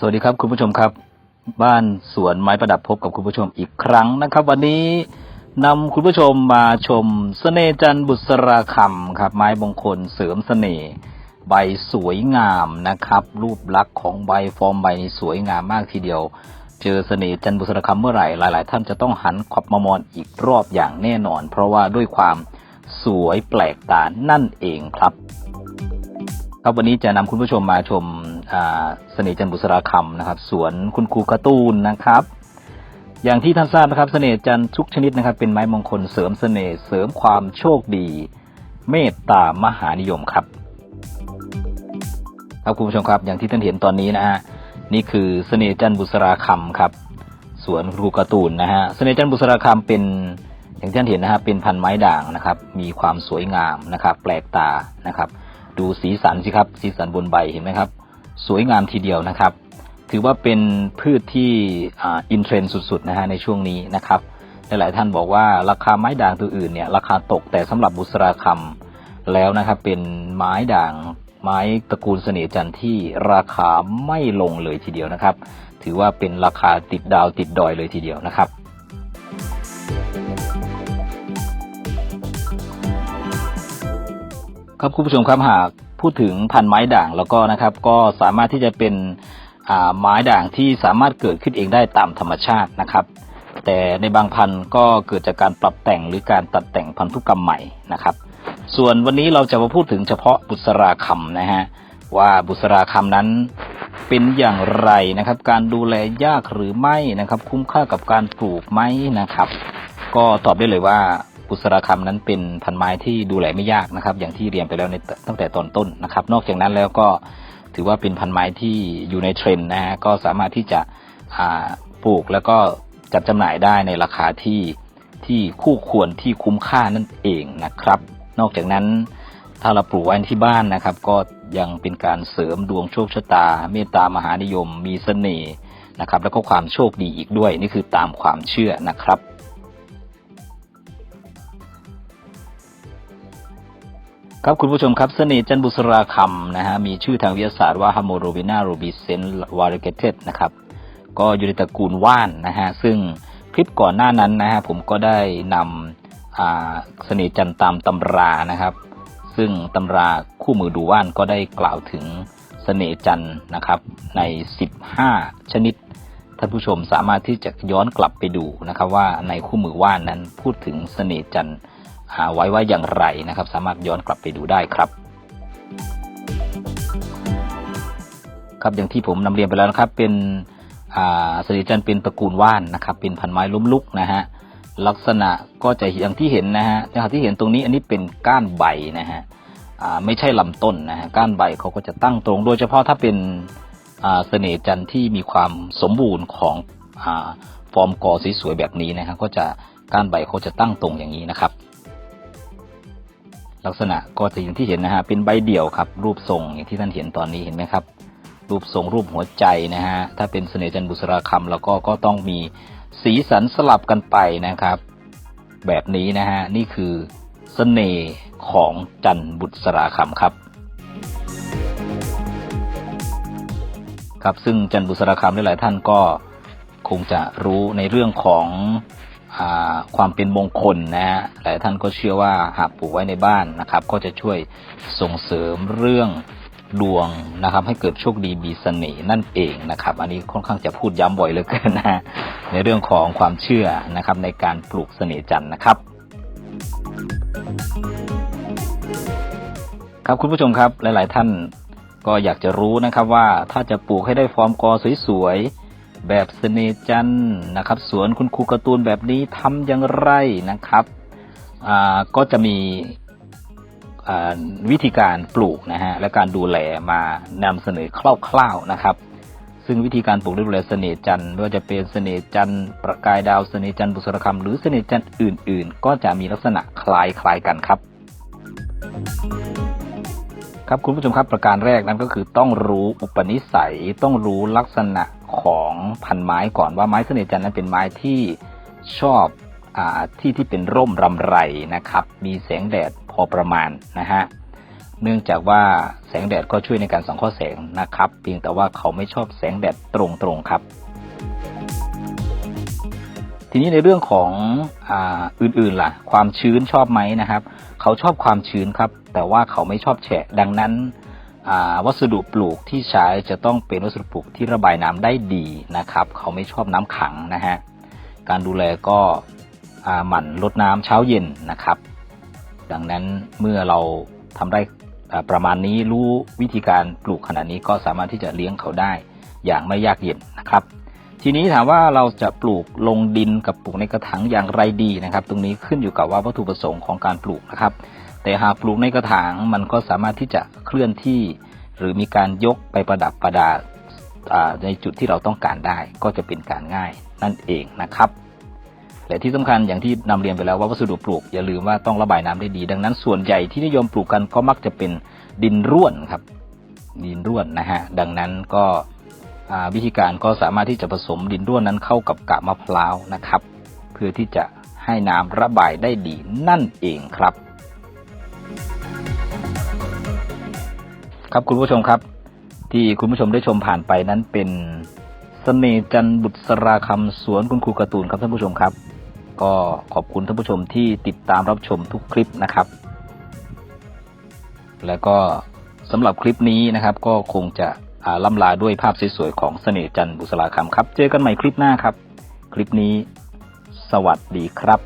สวัสดีครับคุณผู้ชมครับ บ้านสวนไม้ประดับพบกับคุณผู้ชมอีกครั้งนะครับ วันนี้นำคุณผู้ชมมาชมเสน่จันบุษราคำครับ ไม้มงคลเสริมเสน่ห์ใบสวยงามนะครับ รูปลักษณ์ของใบฟอร์มใบนี่สวยงามมากทีเดียว เจอเสน่จันบุษราคำเมื่อไหร่หลาย ๆ ท่านจะต้องหันขวับมามองอีกรอบอย่างแน่นอน เพราะว่าด้วยความสวยแปลกตานั่นเองครับ ครับวันนี้จะนำคุณผู้ชมมาชม เสน่ห์จันบุษราคำนะครับ สวนคุณครูกร์ตูนนะครับ อย่างที่ท่านทราบนะครับเสน่ห์จันทุกชนิดนะครับ เป็นไม้มงคลเสริมเสน่ห์เสริมความโชคดี เมตตามหานิยมครับครับคุณผู้ชมครับ อย่างที่ท่านเห็นตอนนี้นะฮะนี่คือเสน่ห์จันบุษราคำครับ สวนครูกร์ตูนนะฮะเสน่ห์จันบุษราคำเป็นอย่างที่ท่านเห็นนะฮะเป็นพันไม้ด่างนะครับ มีความสวยงามนะครับ แปลกตานะครับ ดูสีสันสิครับ สีสันบนใบเห็นไหมครับ สวยงามทีเดียวนะครับ ถือว่าเป็นพืชที่อินเทรนด์สุดๆนะฮะในช่วงนี้นะครับหลายๆท่านบอกว่าราคาไม้ด่างตัวอื่นเนี่ยราคาตกแต่สำหรับบุษราคำแล้วนะครับเป็นไม้ด่างไม้ตระกูลเสน่ห์จันทร์ที่ราคาไม่ลงเลยทีเดียวนะครับ ถือว่าเป็นราคาติดดาวติดดอยเลยทีเดียวนะครับครับคุณผู้ชมครับหาก พูดถึงพันไม้ด่างแล้วก็นะครับ ก็สามารถที่จะเป็นไม้ด่างที่สามารถเกิดขึ้นเองได้ตามธรรมชาตินะครับ แต่ในบางพันธุ์ก็เกิดจากการปรับแต่งหรือการตัดแต่งพันธุกรรมใหม่นะครับ ส่วนวันนี้เราจะมาพูดถึงเฉพาะบุษราคำนะฮะว่าบุษราคำนั้นเป็นอย่างไรนะครับ การดูแลยากหรือไม่นะครับ คุ้มค่ากับการปลูกไหมนะครับ ก็ตอบได้เลยว่า บุษราคำนั้นเป็นพันไม้ที่ดูแลไม่ยากนะครับ อย่างที่เรียนไปแล้วในตั้งแต่ตอนต้นนะครับ นอกจากนั้นแล้วก็ถือว่าเป็นพันไม้ที่อยู่ในเทรนด์นะฮะก็สามารถที่จะปลูกแล้วก็จัดจำหน่ายได้ในราคาที่ที่คู่ควรที่คุ้มค่านั่นเองนะครับ นอกจากนั้นถ้าเราปลูกไว้ที่บ้านนะครับ ก็ยังเป็นการเสริมดวงโชคชะตา เมตตามหานิยม มีเสน่ห์นะครับ แล้วก็ความโชคดีอีกด้วย นี่คือตามความเชื่อนะครับ ครับคุณผู้ชมครับเสน่ห์จันบุษราคำนะฮะมีชื่อทางวิทยาศาสตร์ว่าฮ m โมโรบินาโรบิเซนวาริเกเตนะครับก็อยู่ในตระกูลว่านนะฮะซึ่งคลิปก่อนหน้านั้นนะฮะผมก็ได้นำเสน่ห์จันตามตำรานะครับ ซึ่งตำราคู่มือดูว่านก็ได้กล่าวถึงเสน่ห์จันนะครับใน 15 ชนิดท่านผู้ชมสามารถที่จะย้อนกลับไปดูนะครับว่าในคู่มือว่านนั้นพูดถึงเสน่ห์จันทร์ อ่าไว้ว่าอย่างไรนะครับ สามารถย้อนกลับไปดูได้ครับครับอย่างที่ผมนำเรียนไปแล้วนะครับ เป็นเสน่จันเป็นตระกูลว่านนะครับ เป็นพันไม้ล้มลุกนะฮะลักษณะก็จะอย่างที่เห็นนะฮะอย่างที่เห็นตรงนี้อันนี้เป็นก้านใบนะฮะไม่ใช่ลำต้นนะฮะก้านใบเขาก็จะตั้งตรง โดยเฉพาะถ้าเป็นเสน่จันที่มีความสมบูรณ์ของอฟอร์มกอสวยๆแบบนี้นะครับก็จะก้านใบเขาจะตั้งตรงอย่างนี้นะครับ ลักษณะก็จะอย่างที่เห็นนะฮะเป็นใบเดี่ยวครับ รูปทรงอย่างที่ท่านเห็นตอนนี้เห็นไหมครับ รูปทรงรูปหัวใจนะฮะถ้าเป็นเสน่ห์จันบุษราคำแล้วก็ก็ต้องมีสีสันสลับกันไปนะครับ แบบนี้นะฮะนี่คือเสน่ห์ของจันบุษราคำครับครับซึ่งจันบุษราคำหลายๆท่านก็คงจะรู้ในเรื่องของ ความเป็นมงคลนะฮะหลายท่านก็เชื่อว่าหากปลูกไว้ในบ้านนะครับ ก็จะช่วยส่งเสริมเรื่องดวงนะครับ ให้เกิดโชคดีมีเสน่ห์นั่นเองนะครับ อันนี้ค่อนข้างจะพูดย้ำบ่อยเหลือเกินนะฮะในเรื่องของความเชื่อนะครับในการปลูกเสน่ห์จันทร์นะครับ ครับคุณผู้ชมครับหลาย ๆ ท่านก็อยากจะรู้นะครับว่าถ้าจะปลูกให้ได้ฟอร์มกอสวยๆ แบบเสนจันนะครับ สวนคุณครูการ์ตูนแบบนี้ทำอย่างไรนะครับก็จะมีวิธีการปลูกนะฮะและการดูแลมานำเสนอคร่าวๆนะครับ ซึ่งวิธีการปลูกและดูแลเสน่จันไม่ว่าจะเป็นเสน่จันประกายดาวเสน่จันบุษรคำหรือเสน่จันอื่น ๆ ก็จะมีลักษณะคล้ายๆกันครับ ครับคุณผู้ชมครับประการแรกนั้นก็คือต้องรู้อุปนิสัยต้องรู้ลักษณะ ของพันไม้ก่อนว่าไม้เสน่ห์จันทร์นั้นเป็นไม้ที่ชอบอที่ที่เป็นร่มรำไรนะครับ มีแสงแดดพอประมาณนะฮะเนื่องจากว่าแสงแดดก็ช่วยในการสังเคราะห์แสงนะครับ เพียงแต่ว่าเขาไม่ชอบแสงแดดตรงๆครับ ทีนี้ในเรื่องของออื่นๆล่ะ ความชื้นชอบไหมนะครับ เขาชอบความชื้นครับ แต่ว่าเขาไม่ชอบแฉะดังนั้น วัสดุปลูกที่ใช้จะต้องเป็นวัสดุปลูกที่ระบายน้ำได้ดีนะครับ เขาไม่ชอบน้ำขังนะฮะการดูแลก็หมั่นลดน้ำเช้าเย็นนะครับ ดังนั้นเมื่อเราทำได้ประมาณนี้รู้วิธีการปลูกขนาดนี้ก็สามารถที่จะเลี้ยงเขาได้อย่างไม่ยากเย็นนะครับ ทีนี้ถามว่าเราจะปลูกลงดินกับปลูกในกระถางอย่างไรดีนะครับ ตรงนี้ขึ้นอยู่กับว่าวัตถุประสงค์ของการปลูกนะครับ แต่หากปลูกในกระถางมันก็สามารถที่จะเคลื่อนที่ หรือมีการยกไปประดับประดาในจุดที่เราต้องการได้ก็จะเป็นการง่ายนั่นเองนะครับและที่สำคัญอย่างที่นำเรียนไปแล้วว่าวัสดุปลูกอย่าลืมว่าต้องระบายน้ำได้ดี ดังนั้นส่วนใหญ่ที่นิยมปลูกกันก็มักจะเป็นดินร่วนครับ ดินร่วนนะฮะดังนั้นก็วิธีการก็สามารถที่จะผสมดินร่วนนั้นเข้ากับกากมะพร้าวนะครับ เพื่อที่จะให้น้ำระบายได้ดีนั่นเองครับ ครับคุณผู้ชมครับ ที่คุณผู้ชมได้ชมผ่านไปนั้นเป็นเสน่จันบุษรสราคำสวนคุณครูการ์ตูนครับท่านผู้ชมครับ ก็ขอบคุณท่านผู้ชมที่ติดตามรับชมทุกคลิปนะครับ แล้วก็สำหรับคลิปนี้นะครับ ก็คงจะล่ำลาด้วยภาพสวยๆของเสน่จันทร์บุษราคำครับ เจอกันใหม่คลิปหน้าครับ คลิปนี้ สวัสดีครับ